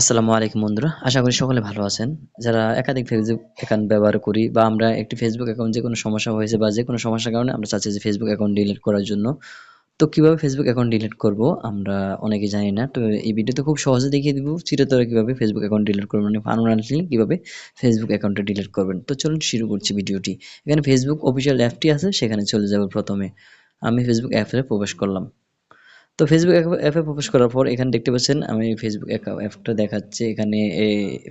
আসসালামু আলাইকুম বন্ধুরা, আশা করি সকলে ভালো আছেন। যারা একাধিক ফেসবুক অ্যাকাউন্ট ব্যবহার করি বা আমরা একটি ফেসবুক অ্যাকাউন্ট যে কোনো সমস্যা হয়েছে বা যে কোনো সমস্যার কারণে আমরা চাচ্ছি যে ফেসবুক অ্যাকাউন্ট ডিলিট করার জন্য। তো কীভাবে ফেসবুক অ্যাকাউন্ট ডিলিট করব আমরা অনেকে জানি না, তো এই ভিডিওতে খুব সহজে দেখিয়ে দিব চিরতরে কীভাবে ফেসবুক অ্যাকাউন্ট ডিলিট করবেন মানে পার্মানেন্টলি কীভাবে ফেসবুক অ্যাকাউন্টটা ডিলিট করবেন। তো চলুন শুরু করছি ভিডিওটি। এখানে ফেসবুক অফিসিয়াল অ্যাপটি আছে, সেখানে চলে যাব প্রথমে। আমি ফেসবুক অ্যাপে প্রবেশ করলাম। তো ফেসবুক অ্যাপে প্রবেশ করার পর এখানে দেখতে পাচ্ছেন আমি ফেসবুক অ্যাপটা দেখাচ্ছে। এখানে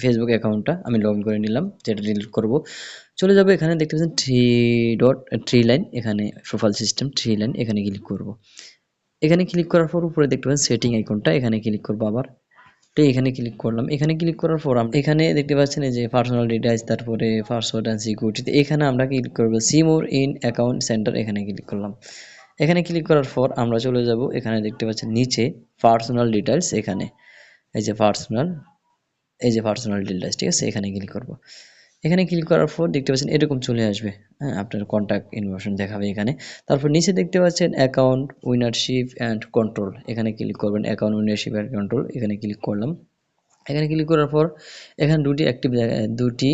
ফেসবুক অ্যাকাউন্টটা আমি লগ করে নিলাম, যেটা ডিলিট করব। চলে যাবে এখানে, দেখতে পাচ্ছেন থ্রি ডট থ্রি লাইন এখানে প্রোফাইল সিস্টেম থ্রি লাইন এখানে ক্লিক করব। এখানে ক্লিক করার পর উপরে দেখতে পাচ্ছেন সেটিং আইকনটা এখানে ক্লিক করব আবার। তো এখানে ক্লিক করলাম। এখানে ক্লিক করার পর আমরা এখানে দেখতে পাচ্ছেন যে পার্সোনাল ডিটেলস তারপরে পাসওয়ার্ড অ্যান্ড সিকিউরিটি এখানে আমরা ক্লিক করব? See more in account center এখানে ক্লিক করলাম। এখানে ক্লিক করার পর আমরা চলে যাব এখানে দেখতে পাচ্ছেন নিচে পার্সোনাল ডিটেলস এখানে। এই যে পার্সোনাল এই যে পার্সোনাল ডিটেলস ঠিক আছে? এখানে ক্লিক করব। এখানে ক্লিক করার পর দেখতে পাচ্ছেন এরকম চলে আসবে। হ্যাঁ আপনার কন্ট্যাক্ট ইনফরমেশন দেখাবে এখানে। তারপর নিচে দেখতে পাচ্ছেন অ্যাকাউন্ট উইনারশিপ অ্যান্ড কন্ট্রোল এখানে ক্লিক করবেন অ্যাকাউন্ট উইনারশিপ অ্যান্ড কন্ট্রোল এখানে ক্লিক করলাম। এখানে ক্লিক করার পর এখানে দুটি অ্যাক্টিভ দুটি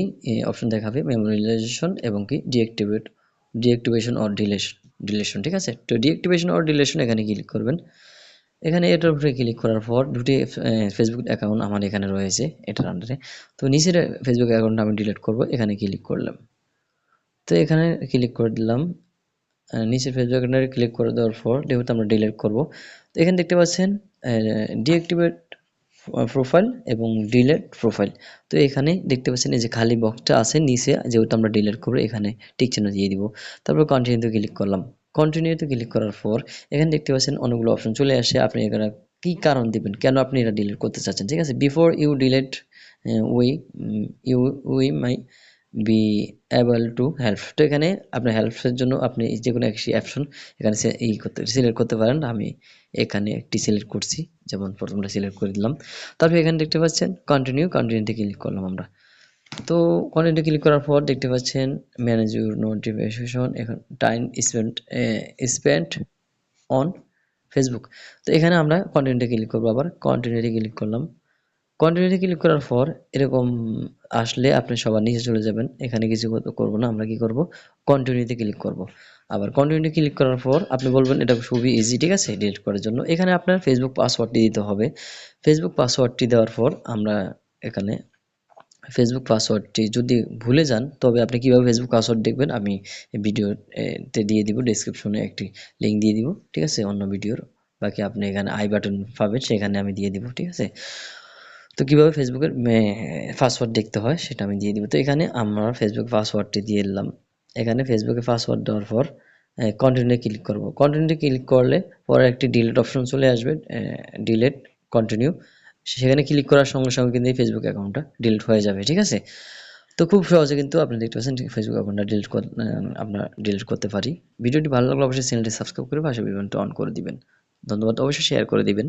অপশন দেখাবে মেমোরিয়ালাইজেশন এবং কি deactivate deactivation or deletion deletion ঠিক আছে? তো ডিঅ্যাক্টিভেশন অর ডিলেশন এখানে ক্লিক করবেন। এখানে এটার উপরে ক্লিক করার পর দুটি ফেসবুক অ্যাকাউন্ট আমার এখানে রয়েছে, এটার আন্ডারে তো নিচের ফেসবুক অ্যাকাউন্টটা আমি ডিলিট করব, এখানে ক্লিক করলাম। তো এখানে ক্লিক করে দিলাম। নিচের ফেসবুক অ্যাকাউন্টে ক্লিক করে দেওয়ার পর যেহেতু আমরা ডিলিট করব, তো এখানে দেখতে পাচ্ছেন ডিঅ্যাক্টিভেট প্রোফাইল এবং ডিলেট প্রোফাইল তো এখানে দেখতে পাচ্ছেন এই যে খালি বক্সটা আছে, নিচে যেহেতু আমরা ডিলেট করব এখানে টিক চিহ্ন দিয়ে দিব। তারপর কন্টিনিউতে ক্লিক করলাম। কন্টিনিউতে ক্লিক করার পর এখানে দেখতে পাচ্ছেন অনেকগুলো অপশন চলে আসে। আপনি এখানে কি কারণ দিবেন? কেন আপনি এটা ডিলেট করতে চাচ্ছেন? ঠিক আছে? Before you delete we you we may be able to help তো এখানে আপনার হেল্পের জন্য আপনি যে কোনো একটি অপশন এখানে ই করতে সিলেক্ট করতে পারেন। আমি এখানে একটি সিলেক্ট করছি। যেমন প্রথমটা সিলেক্ট করে দিলাম। তারপর এখানে দেখতে পাচ্ছেন কন্টিনিউ কন্টিনিউতে ক্লিক করলাম আমরা। তো কন্টিনিউতে ক্লিক করার পর দেখতে পাচ্ছেন ম্যানেজ ইউর নোটিফিকেশন এখন time spend spend on Facebook তো এখানে আমরা কন্টিনিউতে ক্লিক করব আবার। কন্টিনিউতে ক্লিক করলাম। কন্টিনিউতে ক্লিক করার পর এরকম আসলে আপনি সবার নিচে চলে যাবেন। এখানে কিছু করব না, আমরা কি করব? কন্টিনিউতে ক্লিক করব। আবার কন্টিনিউতে ক্লিক করার পর আপনি বলবেন, এটা খুবই ইজি ঠিক আছে? ডিলিট করার জন্য। এখানে আপনার ফেসবুক পাসওয়ার্ডটি দিতে হবে। ফেসবুক পাসওয়ার্ডটি দেওয়ার পর আমরা এখানে ফেসবুক পাসওয়ার্ডটি যদি ভুলে যান, তবে আপনি কীভাবে ফেসবুক পাসওয়ার্ড দেখবেন? আমি ভিডিওতে দিয়ে দিব ডেসক্রিপশনে একটি লিঙ্ক দিয়ে দিব, ঠিক আছে? অন্য ভিডিওর। বাকি আপনি এখানে আই বাটন পাবেন, সেখানে আমি দিয়ে দিব, ঠিক আছে? তো কীভাবে ফেসবুকের পাসওয়ার্ড দেখতে হয় সেটা আমি দিয়ে দিব। তো এখানে আমরা ফেসবুক পাসওয়ার্ডটি দিয়ে এলাম এখানে ফেসবুকে পাসওয়ার্ড দেওয়ার পর কন্টিনিউ ক্লিক করব। কন্টিনিউ ক্লিক করলে পরে একটি ডিলেট অপশন চলে আসবে ডিলেট কন্টিনিউ সেখানে ক্লিক করার সঙ্গে সঙ্গে কিন্তু এই ফেসবুক অ্যাকাউন্টটা ডিলিট হয়ে যাবে, ঠিক আছে? তো খুব সহজে কিন্তু আপনি দেখতে পাচ্ছেন ফেসবুক অ্যাকাউন্টটা ডিলিট আপনার ডিলিট করতে পারি। ভিডিওটি ভালো লাগলে অবশ্যই চ্যানেলটি সাবস্ক্রাইব করে পাশে বিবরণটা অন করে দিবেন। ধন্যবাদ, অবশ্যই শেয়ার করে দিবেন।